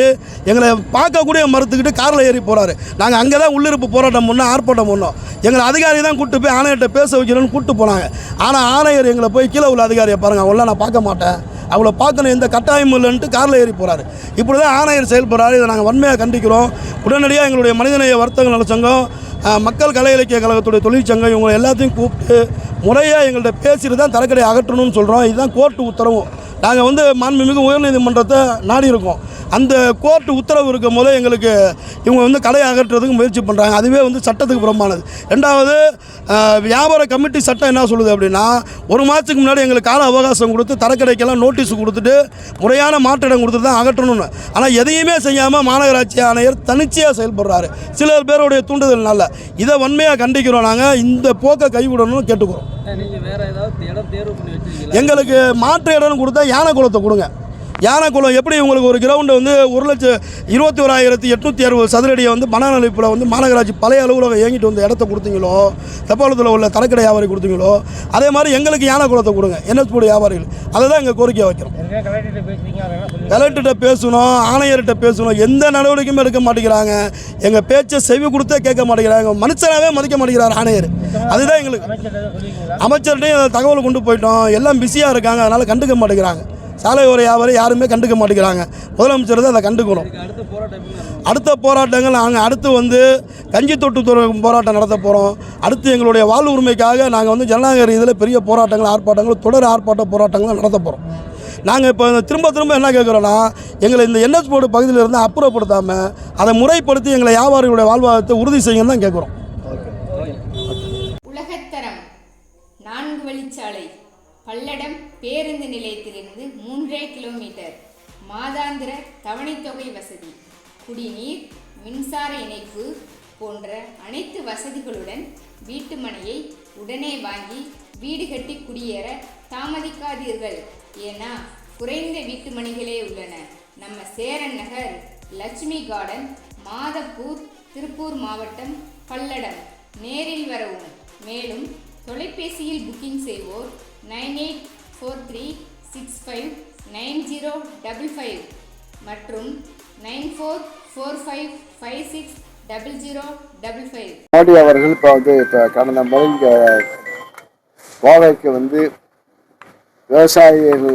[SPEAKER 7] எங்களை பார்க்கக்கூடிய மறுத்துக்கிட்டு காரில் ஏறி போகிறாரு நாங்கள் அங்கே தான் உள்ளிருப்பு போராட்டம் பண்ணோம் ஆர்ப்பாட்டம் பண்ணோம். எங்களை அதிகாரி தான் கூட்டு போய் ஆணையர்கிட்ட பேச வைக்கிறோன்னு கூப்பிட்டு போனாங்க. ஆனால் ஆணையர் எங்களை போய் கீழே உள்ள அதிகாரியை பாருங்கள் அவங்களாம் நான் பார்க்க மாட்டேன். அவ்வளோ பார்க்கணும் எந்த கட்டாயமும் இல்லைன்ட்டு காரில் ஏறி போகிறாரு இப்படி தான் ஆணையர் செயல்படுறாரு. இதை நாங்கள் வன்மையாக கண்டிக்கிறோம். உடனடியாக எங்களுடைய மனிதநேய வர்த்தக நலச்சங்கம் மக்கள் கலை இலக்கிய கழகத்துடைய தொழிற்சங்கம் இவங்க எல்லாத்தையும் கூப்பிட்டு முறையாக எங்கள்கிட்ட பேசிட்டு தான் தரக்கடை அகற்றணும்னு சொல்கிறோம் இதுதான் கோர்ட்டு உத்தரவும் நாங்கள் வந்து மாண்புமிகு உயர்நீதிமன்றத்தை நாடி இருக்கோம் அந்த கோர்ட்டு உத்தரவு இருக்கும் போது எங்களுக்கு இவங்க வந்து கடையை அகற்றுறதுக்கு முயற்சி பண்ணுறாங்க அதுவே வந்து சட்டத்துக்கு புறம்பானது. ரெண்டாவது வியாபார கமிட்டி சட்டம் என்ன சொல்லுது அப்படின்னா ஒரு மாதத்துக்கு முன்னாடி எங்களுக்கு கால அவகாசம் கொடுத்து தரக்கடைக்கெல்லாம் நோட்டீஸ் கொடுத்துட்டு முறையான மாற்றிடம் கொடுத்துட்டு தான் அகற்றணும்னு. ஆனால் எதையுமே செய்யாமல் மாநகராட்சி ஆணையர் தனிச்சையாக செயல்படுறாரு. சிலர் பேருடைய தூண்டுதல்னால. இதை வன்மையாக கண்டிக்கிறோம் நாங்கள் இந்த போக்கை கைவிடணும்னு கேட்டுக்கிறோம். எங்களுக்கு மாற்று இடம்னு கொடுத்தா யானை குளத்தை கொடுங்க. யானை குளம் எப்படி உங்களுக்கு ஒரு கிரவுண்டு வந்து ஒரு லட்சம் இருபத்தி ஓராயிரத்தி எட்நூற்றி அறுபது சதுரடியை வந்து மனநலிப்பில் வந்து மாநகராட்சி பழைய அலுவலகம் இயங்கிட்டு வந்து இடத்த கொடுத்தீங்களோ தெப்பாளத்தில் உள்ள தரக்கடை வியாபாரி கொடுத்தீங்களோ அதே மாதிரி எங்களுக்கு யானை குளத்தை கொடுங்க என்எஸ்போடி வியாபாரிகள். அதை தான் எங்கள் கோரிக்கையை வைக்கிறோம். கலெக்டர்கிட்ட பேசணும் ஆணையர்கிட்ட பேசணும் எந்த நடவடிக்கையுமே எடுக்க மாட்டேங்கிறாங்க. எங்கள் பேச்சை செவி கொடுத்தே கேட்க மாட்டேங்கிறாங்க. மனுஷனாவே மதிக்க மாட்டேங்கிறார் ஆணையர். அதுதான் எங்களுக்கு. அமைச்சர்கிட்டையும் தகவல் கொண்டு போயிட்டோம். எல்லாம் பிஸியாக இருக்காங்க அதனால் கண்டுக்க மாட்டேங்கிறாங்க. சாலை ஓர வியாபாரி யாருமே கண்டுக்க மாட்டேங்கிறாங்க. முதலமைச்சர் தான் அதை கண்டுக்கணும்.
[SPEAKER 6] அடுத்த
[SPEAKER 7] போராட்டங்கள் நாங்கள் அடுத்து வந்து கஞ்சி தொட்டு போராட்டம் நடத்த போகிறோம் அடுத்து எங்களுடைய வாழ் உரிமைக்காக நாங்கள் வந்து ஜனநாயக ரீதியில் பெரிய போராட்டங்கள் ஆர்ப்பாட்டங்கள் தொடர் ஆர்ப்பாட்ட போராட்டங்கள் நடத்த போகிறோம் நாங்கள் இப்போ திரும்ப திரும்ப என்ன கேட்குறோன்னா எங்களை இந்த என்எஸ் போர்டு பகுதியில் இருந்து அப்புறப்படுத்தாமல் அதை முறைப்படுத்தி எங்களை வியாபாரிகளுடைய வாழ்வாதாரத்தை உறுதி செய்யுங்கன்னு தான் கேட்குறோம்
[SPEAKER 1] உலகத்தரம். நான்கு வழிச்சாலை. பல்லடம் பேருந்து நிலையத்திலிருந்து மூன்றே கிலோமீட்டர். மாதாந்திர தவணைத்தொகை வசதி குடிநீர் மின்சார இணைப்பு போன்ற அனைத்து வசதிகளுடன் வீட்டு மனையை உடனே வாங்கி வீடு கட்டி குடியேற தாமதிக்காதீர்கள். ஏன்னா குறைந்த வீட்டு மனைகளே உள்ளன. நம்ம சேரன் நகர் லட்சுமி கார்டன் மாதப்பூர் திருப்பூர் மாவட்டம் பல்லடம். நேரில் வரவும். மேலும் தொலைபேசியில் புக்கிங் செய்வோர் nine eight four three six five nine zero double five மற்றும் nine four four five five six double zero double five.
[SPEAKER 8] Modi அவர்கள் இப்போ வந்து இப்போ கடந்த முறை இங்கே கோவைக்கு வந்து விவசாயிகள்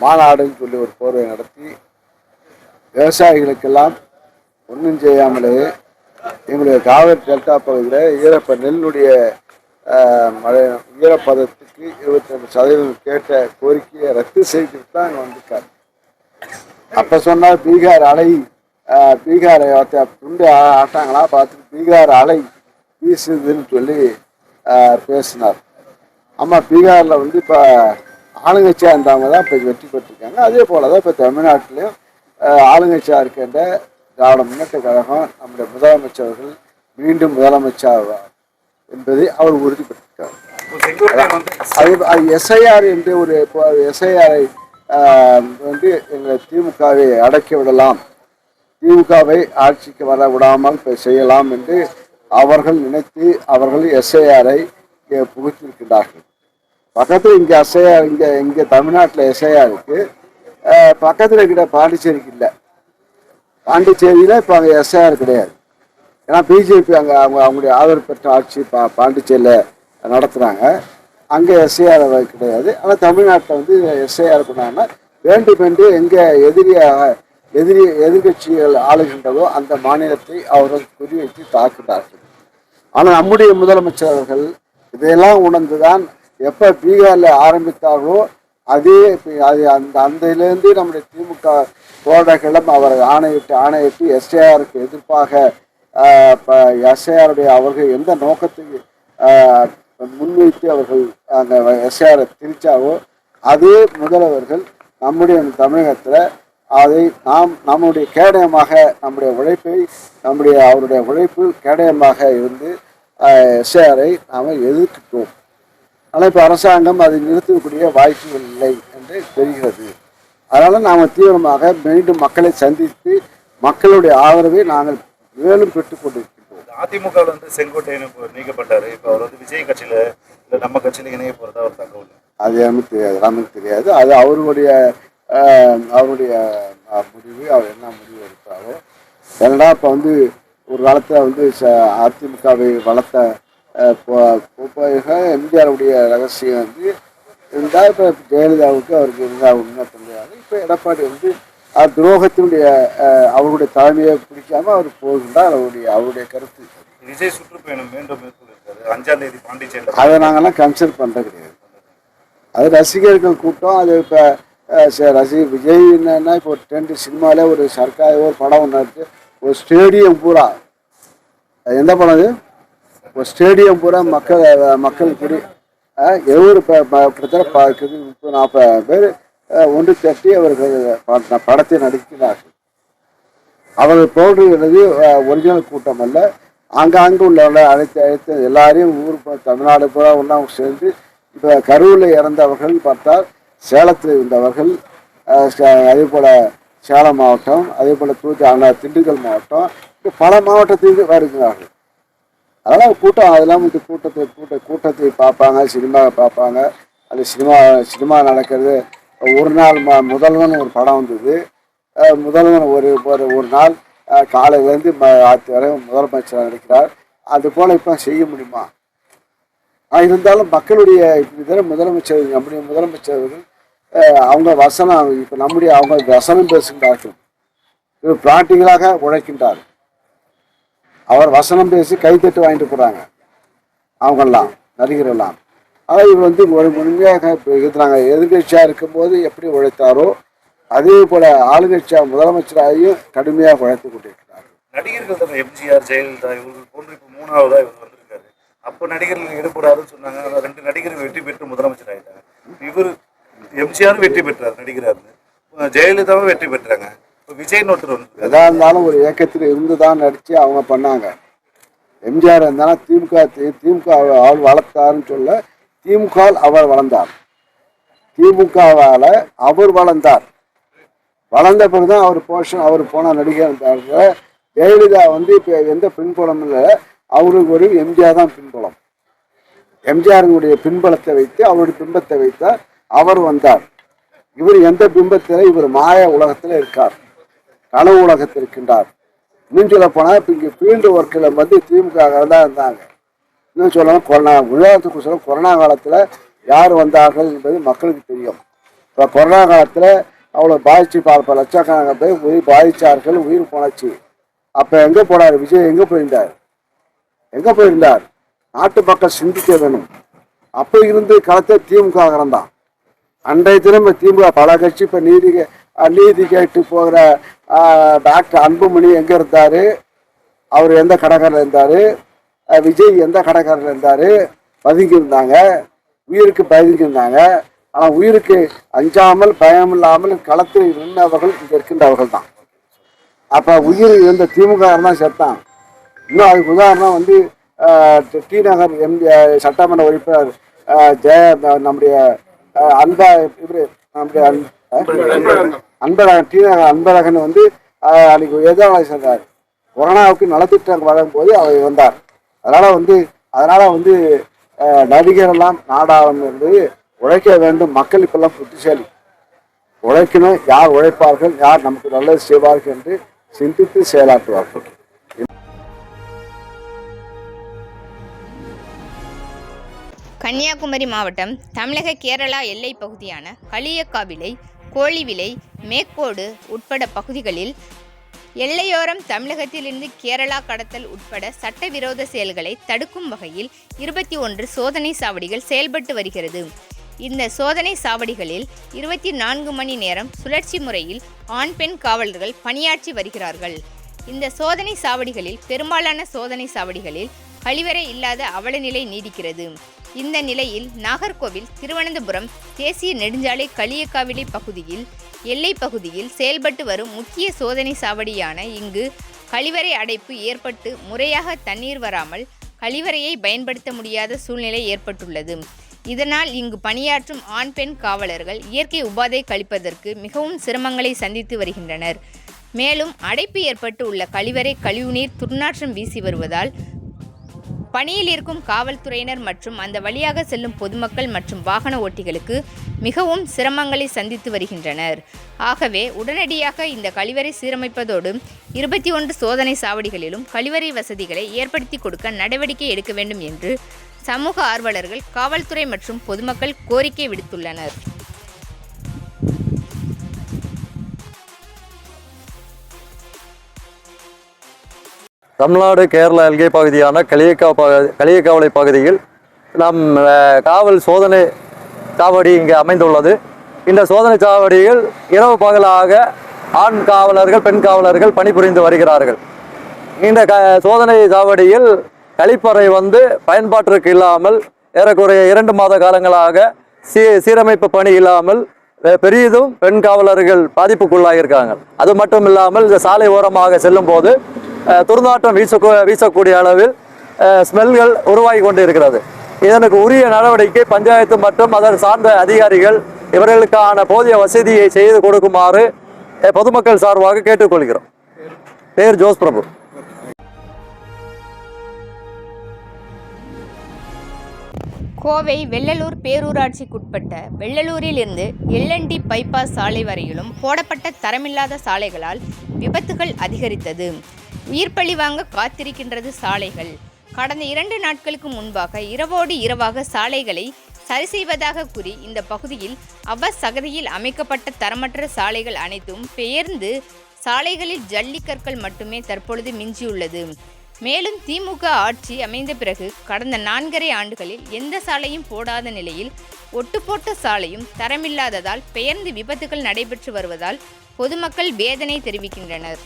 [SPEAKER 8] மாநாடுன்னு சொல்லி ஒரு போர்வை நடத்தி விவசாயிகளுக்கெல்லாம் ஒன்றும் செய்யாமலே எங்களுடைய காவிரி டெல்டா பகுதியில் ஈரப்ப நெல்லுடைய மழை ஈரப்பதத்துக்கு இருபத்தி ரெண்டு சதவீதம் கேட்ட கோரிக்கையை ரத்து செய்துட்டு தான் அங்கே வந்திருக்காரு. அப்போ சொன்னால் பீகார் அலை பீகாரை துண்டு ஆ- ஆட்டாங்களா? பார்த்துட்டு பீகார் அலை வீசுதுன்னு சொல்லி பேசினார். ஆமாம் பீகாரில் வந்து இப்போ ஆளுங்கட்சியாக இருந்தவங்க தான் இப்போ வெற்றி பெற்றிருக்காங்க. அதே போல் தான் இப்போ தமிழ்நாட்டிலையும் ஆளுங்கட்சியாக இருக்கின்ற திராவிட முன்னேற்ற கழகம் நம்முடைய முதலமைச்சர் மீண்டும் முதலமைச்சர் என்பதை அவர் உறுதிப்படுத்திருக்கார் அது எஸ்ஐஆர் என்று ஒரு எஸ்ஐஆரை வந்து எங்கள் திமுகவை அடக்கி விடலாம். திமுகவை ஆட்சிக்கு வர விடாமல் இப்ப செய்யலாம் என்று அவர்கள் நினைத்து அவர்கள் எஸ்ஐஆரை இங்கே புகுத்திருக்கிறார்கள் பக்கத்தில் இங்கே எஸ்ஐஆர் இங்கே இங்கே தமிழ்நாட்டில் எஸ்ஐஆர் இருக்கு. அஹ், பக்கத்தில் இருக்கிற பாண்டிச்சேரிக்கு இல்லை. பாண்டிச்சேரியில் இப்போ எஸ்ஐஆர் கிடையாது. ஏன்னா பிஜேபி அங்கே அவங்க அவங்களுடைய ஆதரவு பெற்ற ஆட்சி பா பாண்டிச்சேரியில் நடத்துகிறாங்க அங்கே எஸ்ஐஆர் கிடையாது. ஆனால் தமிழ்நாட்டில் வந்து எஸ்ஐஆர் பண்ணாங்கன்னா வேண்டும் என்று எங்கே எதிரியாக எதிரி எதிர்கட்சிகள் ஆளுகின்றதோ அந்த மாநிலத்தை அவர்கள் குறிவைத்து தாக்குகிறார்கள். ஆனால் நம்முடைய முதலமைச்சர்கள் இதையெல்லாம் இதையெல்லாம் உணர்ந்துதான் எப்போ பீகாரில் ஆரம்பித்தார்களோ அதே அது அந்த அந்திலிருந்து நம்முடைய திமுக தோழர்களும் அவர் ஆணையிட்டு ஆணையிட்டு எஸ்ஐஆருக்கு எதிர்ப்பாக இப்போ எஸ்ஐஆருடைய அவர்கள் எந்த நோக்கத்தை முன்வைத்து அவர்கள் அந்த எஸ்ஏஆரை திரிச்சாவோ அதே முதல்வர்கள் நம்முடைய தமிழகத்தில் அதை நாம் நம்முடைய கேடயமாக நம்முடைய உழைப்பை நம்முடைய அவருடைய உழைப்பு கேடயமாக இருந்து எஸ்ஏஆரை நாம் எதிர்க்கிட்டோம் ஆனால் இப்போ அரசாங்கம் அதை நிறுத்தக்கூடிய வாய்ப்புகள் இல்லை என்று தெரிகிறது. அதனால் நாம் தீவிரமாக மீண்டும் மக்களை சந்தித்து மக்களுடைய ஆதரவை நாங்கள் மேலும் பெற்றுக் கொண்டிருக்கின்றோம்.
[SPEAKER 9] அதிமுக வந்து செங்கோட்டையன் நீக்கப்பட்டாரு. இப்போ அவர் வந்து விஜய் கட்சியில இல்லை நம்ம கட்சியில் இணைய போகிறதா ஒரு தகவல்
[SPEAKER 8] அது நமக்கு தெரியாது நமக்கு தெரியாது. அது அவருடைய அவருடைய முடிவு அவர் என்ன முடிவு எடுத்தாரோ. ஏன்னா இப்போ வந்து ஒரு காலத்தில் வந்து அதிமுகவை வளர்த்த எம்ஜிஆருடைய ரகசியம் வந்து இருந்தால் இப்போ ஜெயலலிதாவுக்கு அவருக்கு இருந்தால் உண்மை தெரியாது. இப்போ எடப்பாடி வந்து துரோகத்தினுடைய அவருடைய தலைமையை பிடிக்காம அவர் போகின்றார் அவருடைய அவருடைய கருத்து.
[SPEAKER 9] விஜய் சுற்றுப்பயணம் மீண்டும் அஞ்சாம் தேதி பாண்டிச்சேரியில்
[SPEAKER 8] அதை நாங்கெல்லாம் கன்சிடர் பண்ணுறது கிடையாது. அது ரசிகர்கள் கூட்டம் அது இப்போ ரசிகர் விஜய் என்னன்னா இப்போ ஒரு டென்ட் சினிமாவில் ஒரு சர்க்கார் ஒரு படம் ஒன்று இருக்கு ஒரு ஸ்டேடியம் பூரா. எந்த படம் அது? ஒரு ஸ்டேடியம் பூரா மக்கள் மக்கள் கூடி எழுபது ப- ப- கிட்டத்தட்ட ப- கிட்டத்தட்ட முப்பது நாற்பது பேர் ஒன்று திரட்டி அவர்கள் படத்தை நடிக்கிறார்கள். அவர்கள் போடுகிறது ஒரிஜினல் கூட்டம் அல்ல. ஆங்காங்கு உள்ள அழைத்து அழைத்து எல்லாரையும் ஊர் தமிழ்நாடு பூரா ஒன்றா சேர்ந்து இப்போ கரூரில் இறந்தவர்கள் பார்த்தால் சேலத்தில் இருந்தவர்கள் அதே போல் சேலம் மாவட்டம் அதே போல் தூத்து அண்ணா திண்டுக்கல் மாவட்டம் பல மாவட்டத்திலிருந்து வருகிறார்கள். அதெல்லாம் கூட்டம் அதெல்லாம் வந்து கூட்டத்தை கூட்ட கூட்டத்தை பார்ப்பாங்க சினிமாவை பார்ப்பாங்க. அது சினிமா சினிமா நடக்கிறது ஒரு நாள் ம முதல்வன் ஒரு படம் வந்தது. முதல்வன் ஒரு ஒரு ஒரு நாள் காலையிலேருந்து ம ஆத்து வரை முதலமைச்சர் நடிக்கிறார் அது போல் இப்போ செய்ய முடியுமா? இருந்தாலும் மக்களுடைய இதர முதலமைச்சர் நம்முடைய முதலமைச்சர்கள் அவங்க வசனம் இப்போ நம்முடைய அவங்க வசனம் பேசுகின்றார்கள். இவர் பிராட்டிகளாக உழைக்கின்றார். அவர் வசனம் பேசி கைத்தட்டு வாங்கிட்டு போகிறாங்க அவங்கெல்லாம் நடிகரெல்லாம். ஆனால் இவர் வந்து ஒரு முழுமையாக இப்போ இருக்கிறாங்க எதிர்கட்சியாக இருக்கும்போது எப்படி உழைத்தாரோ அதே போல் ஆளுங்கட்சியாக முதலமைச்சராகியும் கடுமையாக உழைத்து கொண்டிருக்கிறார்
[SPEAKER 9] நடிகர்கள் தான் எம்ஜிஆர் ஜெயலலிதா இவர்கள் போன்று இப்போ மூணாவதா இவர் வந்திருக்காரு. அப்போ நடிகர்கள் ஈடுபடாதுன்னு சொன்னாங்க. ரெண்டு நடிகர்கள் வெற்றி பெற்று முதலமைச்சர் ஆயிட்டாங்க. இவர் எம்ஜிஆரும் வெற்றி பெற்றார் நடிகராரு ஜெயலலிதாவும் வெற்றி பெற்றாங்க. இப்போ விஜய் வந்து
[SPEAKER 8] எதா இருந்தாலும் ஒரு இயக்கத்தில் இருந்து தான் நடித்து அவங்க பண்ணாங்க. எம்ஜிஆர் இருந்தாலும் திமுக திமுக அவர் வளர்த்தாருன்னு சொல்ல திமுக அவர் வளர்ந்தார். திமுகவால் அவர் வளர்ந்தார். வளர்ந்த பிறகு தான் அவர் போஷன் அவர் போன நடிகர் ஜெயலலிதா வந்து இப்போ எந்த பின்புலம் இல்லை. அவருக்கு ஒரு எம்ஜிஆர் தான் பின்புலம். எம்ஜிஆருடைய பின்பலத்தை வைத்து அவருடைய பிம்பத்தை வைத்தார் அவர் வந்தார். இவர் எந்த பிம்பத்தில் இவர் மாய உலகத்தில் இருக்கார். கனவு உலகத்தில் இருக்கின்றார். இன்னும் சொல்ல போனால் இப்போ இங்கே ஃபீல்டு ஒர்க்கில் வந்து திமுக தான் இருந்தாங்க. இன்னும் சொல்லணும் கொரோனா உதாரணத்துக்கு சொல்ல கொரோனா காலத்தில் யார் வந்தார்கள் என்பது மக்களுக்கு தெரியும். இப்போ கொரோனா காலத்தில் அவ்வளோ பாதிச்சு பார்ப்ப லட்சக்கணக்கான பேர் உயிர் பாதித்தார்கள் உயிர் போனாச்சு. அப்போ எங்கே போனார்? விஜய் எங்கே போயிருந்தார்? எங்கே போயிருந்தார்? நாட்டு மக்கள் சிந்திக்க வேணும். அப்போ இருந்து களத்தை திமுக தான். அன்றைய தினம் திமுக பல கட்சி இப்போ நீதி நீதி கேட்டு போகிற டாக்டர் அன்புமணி எங்கே இருந்தார்? அவர் எந்த கடைக்காரில் இருந்தார்? விஜய் எந்த கடைக்காரர் இருந்தார்? பதுங்கியிருந்தாங்க. உயிருக்கு பதுங்கியிருந்தாங்க ஆனால் உயிருக்கு அஞ்சாமல் பயம் இல்லாமல் களத்தில் நின்றவர்கள் இங்கே இருக்கின்றவர்கள் தான். அப்போ உயிர் இருந்த திமுக தான் செத்தான். இன்னும் அதுக்கு உதாரணம் வந்து டி- நகர் எம்பி சட்டமன்ற உறுப்பினர் ஜெய நம்முடைய அன்பா இவரு நம்முடைய அன்பழகன் டி நகர் அன்பழகன் வந்து அன்னைக்கு எதிராக சென்றார். கொரோனாவுக்கு நலத்திட்டம் வழங்கும் போது அவர் வந்தார் அதனால வந்து அதனால வந்து அஹ், நடிகர் எல்லாம் நாடாளம் என்பது உழைக்க வேண்டும். மக்கள் இப்பெல்லாம் புத்திசாலி. உழைக்கணும். யார் உழைப்பார்கள் யார் நமக்கு நல்லது செய்வார்கள் என்று சிந்தித்து செயலாற்றுவார்கள்.
[SPEAKER 1] கன்னியாகுமரி மாவட்டம் தமிழக கேரளா எல்லை பகுதியான களியக்காவிளை கோழிவிலை மேக்கோடு உட்பட பகுதிகளில் எல்லையோரம் தமிழகத்திலிருந்து கேரளா கடத்தல் உட்பட சட்டவிரோத செயல்களை தடுக்கும் வகையில் இருபத்தி ஒன்று சோதனை சாவடிகள் செயல்பட்டு வருகிறது. இந்த சோதனை சாவடிகளில் இருபத்தி நான்கு மணி நேரம் சுழற்சி முறையில் ஆண் பெண் காவலர்கள் பணியாற்றி வருகிறார்கள். இந்த சோதனை சாவடிகளில் பெரும்பாலான சோதனை சாவடிகளில் கழிவறை இல்லாத அவலநிலை நீடிக்கிறது. இந்த நிலையில் நாகர்கோவில் திருவனந்தபுரம் தேசிய நெடுஞ்சாலை களியக்காவிளை பகுதியில் எல்லை பகுதியில் செயல்பட்டு வரும் முக்கிய சோதனை சாவடியான இங்கு கழிவறை அடைப்பு ஏற்பட்டு முறையாக தண்ணீர் வராமல் கழிவறையை பயன்படுத்த முடியாத சூழ்நிலை ஏற்பட்டுள்ளது. இதனால் இங்கு பணியாற்றும் ஆண் பெண் காவலர்கள் இயற்கை உபாதை கழிப்பதற்கு மிகவும் சிரமங்களை சந்தித்து வருகின்றனர். மேலும் அடைப்பு ஏற்பட்டு உள்ள கழிவறை கழிவுநீர் துர்நாற்றம் வீசி வருவதால் பணியில் இருக்கும் காவல்துறையினர் மற்றும் அந்த வழியாக செல்லும் பொதுமக்கள் மற்றும் வாகன ஓட்டிகளுக்கு மிகவும் சிரமங்களை சந்தித்து வருகின்றனர். ஆகவே உடனடியாக இந்த கழிவறை சீரமைப்பதோடு இருபத்தி ஒன்று சோதனை சாவடிகளிலும் கழிவறை வசதிகளை ஏற்படுத்தி கொடுக்க நடவடிக்கை எடுக்க வேண்டும் என்று சமூக ஆர்வலர்கள் காவல்துறை மற்றும் பொதுமக்கள் கோரிக்கை விடுத்துள்ளனர்.
[SPEAKER 10] தமிழ்நாடு கேரளா எல்கை பகுதியான களியக்கா பகு களியக்காவலை பகுதியில் நம் காவல் சோதனை சாவடி இங்கே அமைந்துள்ளது. இந்த சோதனை சாவடியில் இரவு பகலாக ஆண் காவலர்கள் பெண் காவலர்கள் பணிபுரிந்து வருகிறார்கள். இந்த க சோதனை சாவடியில் கழிப்பறை வந்து பயன்பாட்டிற்கு இல்லாமல் ஏறக்குறைய இரண்டு மாத காலங்களாக சீ சீரமைப்பு பணி இல்லாமல் பெரிதும் பெண் காவலர்கள் பாதிப்புக்குள்ளாகியிருக்காங்க அது மட்டும் இல்லாமல் இந்த சாலை ஓரமாக செல்லும் போது துர்நாற்றம் வீச வீசக்கூடிய அளவில் ஸ்மெல்கள் உருவாகி கொண்டு இருக்கிறது இதனுக்கு உரிய நடவடிக்கை பஞ்சாயத்து மற்றும் அதன் சார்ந்த அதிகாரிகள் இவர்களுக்கான போதிய வசதியை செய்து கொடுக்குமாறு பொதுமக்கள் சார்பாக கேட்டுக்கொள்கிறோம். பேர் ஜோஸ் பிரபு.
[SPEAKER 1] கோவை வெள்ளலூர் பேரூராட்சிக்குட்பட்ட வெள்ளலூரில் இருந்து எல்என்டி பைபாஸ் சாலை வரையிலும் போடப்பட்ட தரமில்லாத சாலைகளால் விபத்துகள் அதிகரித்தது. உயிர் பழி வாங்க காத்திருக்கின்றது சாலைகள். கடந்த இரண்டு நாட்களுக்கு முன்பாக இரவோடு இரவாக சாலைகளை சரி செய்வதாக கூறி இந்த பகுதியில் அவ்வசகதியில் அமைக்கப்பட்ட தரமற்ற சாலைகள் அனைத்தும் பெயர்ந்து சாலைகளில் ஜல்லிக்கற்கள் மட்டுமே தற்பொழுது மிஞ்சியுள்ளது. மேலும் திமுக ஆட்சி அமைந்த பிறகு கடந்த நான்கரை ஆண்டுகளில் எந்த சாலையும் போடாத நிலையில் ஒட்டுப்போட்ட சாலையும் தரமில்லாததால் பெயர்ந்து விபத்துகள் நடைபெற்று வருவதால் பொதுமக்கள் வேதனை தெரிவிக்கின்றனர்.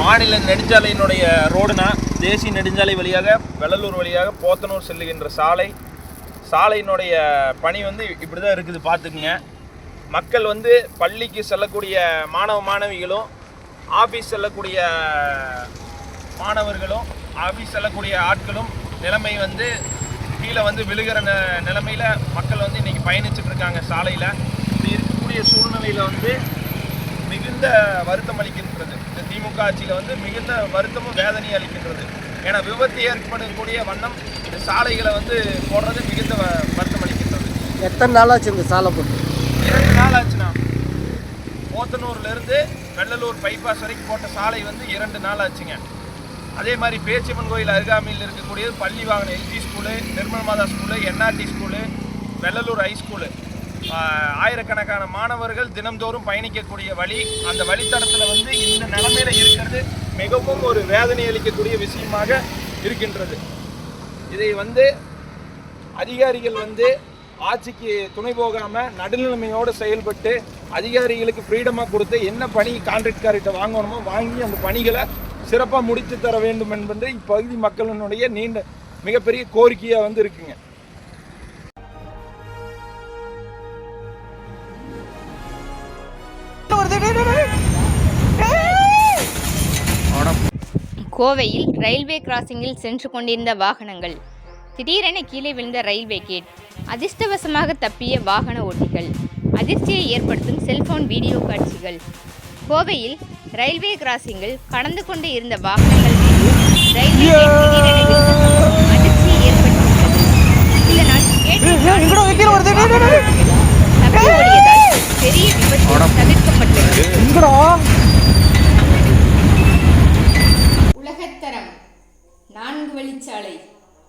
[SPEAKER 11] மாநில நெடுஞ்சாலையினுடைய ரோடுனா தேசிய நெடுஞ்சாலை வழியாக வெள்ளலூர் வழியாக போத்தனூர் செல்லுகின்ற சாலை. சாலையினுடைய பணி வந்து இப்படி தான் இருக்குது பார்த்துக்குங்க. மக்கள் வந்து பள்ளிக்கு செல்லக்கூடிய மாணவ மாணவிகளும் ஆஃபீஸ் செல்லக்கூடிய மாணவர்களும் ஆஃபீஸ் செல்லக்கூடிய ஆட்களும் நிலைமை வந்து கீழே வந்து விழுகிற ந நிலைமையில் மக்கள் வந்து இன்றைக்கி பயணிச்சுட்டு இருக்காங்க சாலையில். இப்படி இருக்கக்கூடிய சூழ்நிலையில் வந்து மிகுந்த வருத்தம் அளிக்கின்றது. இந்த திமுக ஆட்சியில் வந்து மிகுந்த வருத்தமும் வேதனை அளிக்கின்றது. ஏன்னா விபத்து ஏற்படக்கூடிய வண்ணம் இந்த சாலைகளை வந்து போடுறது மிகுந்த வ- வருத்தம் அளிக்கின்றது.
[SPEAKER 6] எத்தனை நாளாச்சு இந்த சாலை போட்டு?
[SPEAKER 11] இரண்டு நாள் ஆச்சுண்ணா. போத்தனூர்ல இருந்து வெள்ளலூர் பைபாஸ் வரைக்கும் போட்ட சாலை வந்து இரண்டு நாள் ஆச்சுங்க. அதே மாதிரி பேச்சியம்மன் கோயில் அருகாமையில் இருக்கக்கூடிய பள்ளி வாகன LP school Nirmal Mata school NRT school Vellalur high school ஆயிரக்கணக்கான மாணவர்கள் தினம்தோறும் பயணிக்கக்கூடிய வழி. அந்த வழித்தடத்தில் வந்து இந்த நிலமையில இருக்கிறது மிகவும் ஒரு வேதனை அளிக்கக்கூடிய விஷயமாக இருக்கின்றது. இதை வந்து அதிகாரிகள் வந்து ஆட்சிக்கு துணை போகாமல் நடுநிலைமையோடு செயல்பட்டு அதிகாரிகளுக்கு ஃப்ரீடமாக கொடுத்து என்ன பணி கான்ட்ராக்ட்கார்கிட்ட வாங்கணுமோ வாங்கி அந்த பணிகளை சிறப்பாக முடித்து தர வேண்டும் என்பது இப்பகுதி மக்களினுடைய நீண்ட மிகப்பெரிய கோரிக்கையாக வந்து இருக்குங்க.
[SPEAKER 1] கோவையில் ரயில்வே கிராசிங்கில் சென்று கொண்டிருந்த வாகனங்கள். திடீரென கீழே விழுந்த ரயில்வே கேட் அதிர்ஷ்டவசமாக தப்பிய வாகன ஓட்டிகள். அதிர்ச்சியை ஏற்படுத்தும் செல்போன் வீடியோ காட்சிகள். கோவையில் ரயில்வே கிராசிங்கில் கடந்து கொண்டு இருந்த வாகனங்கள் மீது ரயில்வே அதிர்ச்சியை ஏற்படுத்தியுள்ளது. இதனால் கேட்டில் தப்பி ஓடியதால் பெரிய விபத்து தவிர்க்கப்பட்டது. உலகத்தரம் நான்கு வழிச்சாலை.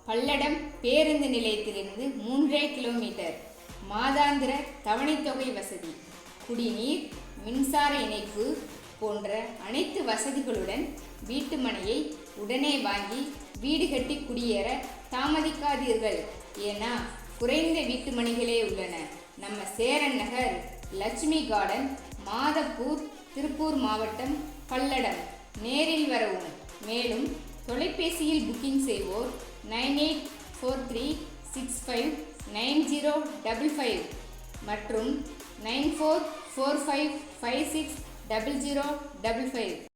[SPEAKER 1] பல்லடம் பேருந்து நிலையத்திலிருந்து மூன்றே கிலோமீட்டர். மாதாந்திர தவணைத்தொகை வசதி குடிநீர் மின்சார இணைப்பு போன்ற அனைத்து வசதிகளுடன் வீட்டு மனையை உடனே வாங்கி வீடு கட்டி குடியேற தாமதிக்காதீர்கள். ஏன்னா குறைந்த வீட்டு மனைகளே உள்ளன. நம்ம சேரன் நகர் லட்சுமி கார்டன் மாதப்பூர் திருப்பூர் மாவட்டம் பல்லடம். நேரில் வரவும். மேலும் தொலைபேசியில் புக்கிங் செய்வோர் nine eight four three six five nine zero double five மற்றும் nine four four five five six double zero double five